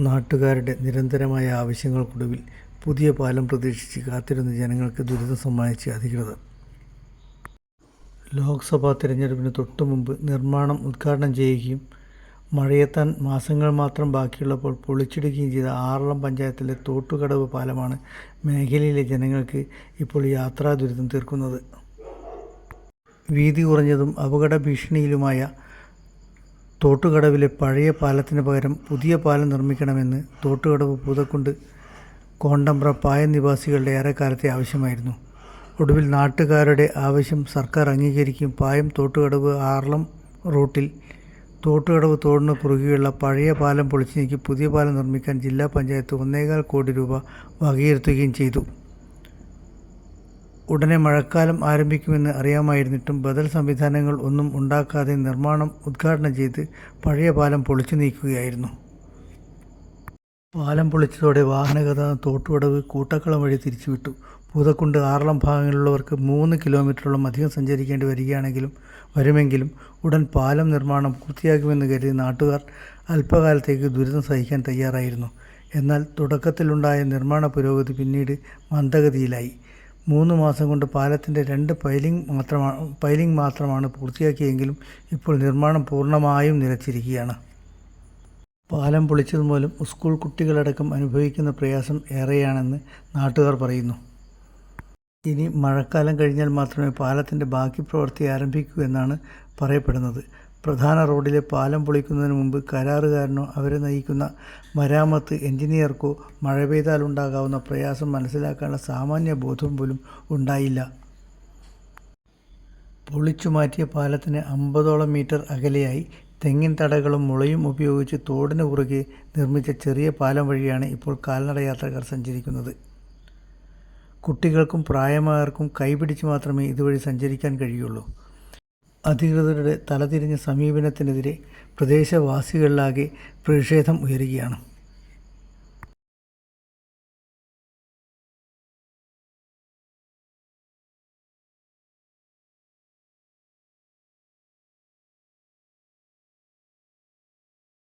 നാട്ടുകാരുടെ നിരന്തരമായ ആവശ്യങ്ങൾക്കൊടുവിൽ പുതിയ പാലം പ്രതീക്ഷിച്ച് കാത്തിരുന്ന ജനങ്ങൾക്ക് ദുരിതം സമ്മാനിച്ച് അധികൃതർ. ലോക്സഭാ തിരഞ്ഞെടുപ്പിന് തൊട്ടുമുമ്പ് നിർമ്മാണം ഉദ്ഘാടനം ചെയ്യുകയും മഴയെത്താൻ മാസങ്ങൾ മാത്രം ബാക്കിയുള്ളപ്പോൾ പൊളിച്ചിടുകയും ചെയ്ത ആറളം പഞ്ചായത്തിലെ തോട്ടുകടവ് പാലമാണ് മേഖലയിലെ ജനങ്ങൾക്ക് ഇപ്പോൾ യാത്രാ ദുരിതം തീർക്കുന്നത്. വീതി കുറഞ്ഞതും അപകട ഭീഷണിയിലുമായ തോട്ടുകടവിലെ പഴയ പാലത്തിന് പകരം പുതിയ പാലം നിർമ്മിക്കണമെന്ന് തോട്ടുകടവ് പൂതക്കുണ്ട് കോണ്ടംപ്ര പായ നിവാസികളുടെ ഏറെക്കാലത്തെ ആവശ്യമായിരുന്നു. ഒടുവിൽ നാട്ടുകാരുടെ ആവശ്യം സർക്കാർ അംഗീകരിക്കും. പായം തോട്ടുകടവ് ആർളം റൂട്ടിൽ തോട്ടുകടവ് തോടിന് കുറുകെയുള്ള പഴയ പാലം പൊളിച്ചു നീക്കി പുതിയ പാലം നിർമ്മിക്കാൻ ജില്ലാ പഞ്ചായത്ത് ഒന്നേകാൽ കോടി രൂപ വകയിരുത്തുകയും ചെയ്തു. ഉടനെ മഴക്കാലം ആരംഭിക്കുമെന്ന് അറിയാമായിരുന്നിട്ടും ബദൽ സംവിധാനങ്ങൾ ഒന്നും ഉണ്ടാക്കാതെ നിർമ്മാണം ഉദ്ഘാടനം ചെയ്ത് പഴയ പാലം പൊളിച്ചു നീക്കുകയായിരുന്നു. പാലം പൊളിച്ചതോടെ വാഹനഗതാഗതം തോട്ടുവടവ് കൂട്ടക്കളം വഴി തിരിച്ചുവിട്ടു. പൂതക്കുണ്ട് ആറളം ഭാഗങ്ങളിലുള്ളവർക്ക് മൂന്ന് കിലോമീറ്ററോളം അധികം സഞ്ചരിക്കേണ്ടി വരികയാണെങ്കിലും വരുമെങ്കിലും ഉടൻ പാലം നിർമ്മാണം പൂർത്തിയാക്കുമെന്ന് കരുതി നാട്ടുകാർ അല്പകാലത്തേക്ക് ദുരിതം സഹിക്കാൻ തയ്യാറായിരുന്നു. എന്നാൽ തുടക്കത്തിലുണ്ടായ നിർമ്മാണ പുരോഗതി പിന്നീട് മന്ദഗതിയിലായി. മൂന്ന് മാസം കൊണ്ട് പാലത്തിന്റെ രണ്ട് പൈലിംഗ് മാത്രമാണ് പൈലിംഗ് മാത്രമാണ് പൂർത്തിയാക്കിയെങ്കിലും ഇപ്പോൾ നിർമ്മാണം പൂർണമായും നിലച്ചിരിക്കുകയാണ്. പാലം പൊളിച്ചത് മൂലം സ്കൂൾ കുട്ടികളടക്കം അനുഭവിക്കുന്ന പ്രയാസം ഏറെയാണെന്ന് നാട്ടുകാർ പറയുന്നു. ഇനി മഴക്കാലം കഴിഞ്ഞാൽ മാത്രമേ പാലത്തിന്റെ ബാക്കി പ്രവൃത്തി ആരംഭിക്കൂ എന്നാണ് പറയപ്പെടുന്നത്. പ്രധാന റോഡിലെ പാലം പൊളിക്കുന്നതിന് മുമ്പ് കരാറുകാരനോ അവരെ നയിക്കുന്ന മരാമത്ത് എഞ്ചിനീയർക്കോ മഴ പെയ്താൽ ഉണ്ടാകാവുന്ന പ്രയാസം മനസ്സിലാക്കാനുള്ള സാമാന്യ ബോധം പോലും ഉണ്ടായില്ല. പൊളിച്ചു മാറ്റിയ പാലത്തിന് അമ്പതോളം മീറ്റർ അകലെയായി തെങ്ങിൻ തടകളും മുളയും ഉപയോഗിച്ച് തോടിന് കുറുകെ നിർമ്മിച്ച ചെറിയ പാലം വഴിയാണ് ഇപ്പോൾ കാൽനട യാത്രക്കാർ സഞ്ചരിക്കുന്നത്. കുട്ടികൾക്കും പ്രായമായവർക്കും കൈപിടിച്ച് മാത്രമേ ഇതുവഴി സഞ്ചരിക്കാൻ കഴിയുള്ളൂ. അധികൃതരുടെ തലതിരിഞ്ഞ സമീപനത്തിനെതിരെ പ്രദേശവാസികളിലാകെ പ്രതിഷേധം ഉയരുകയാണ്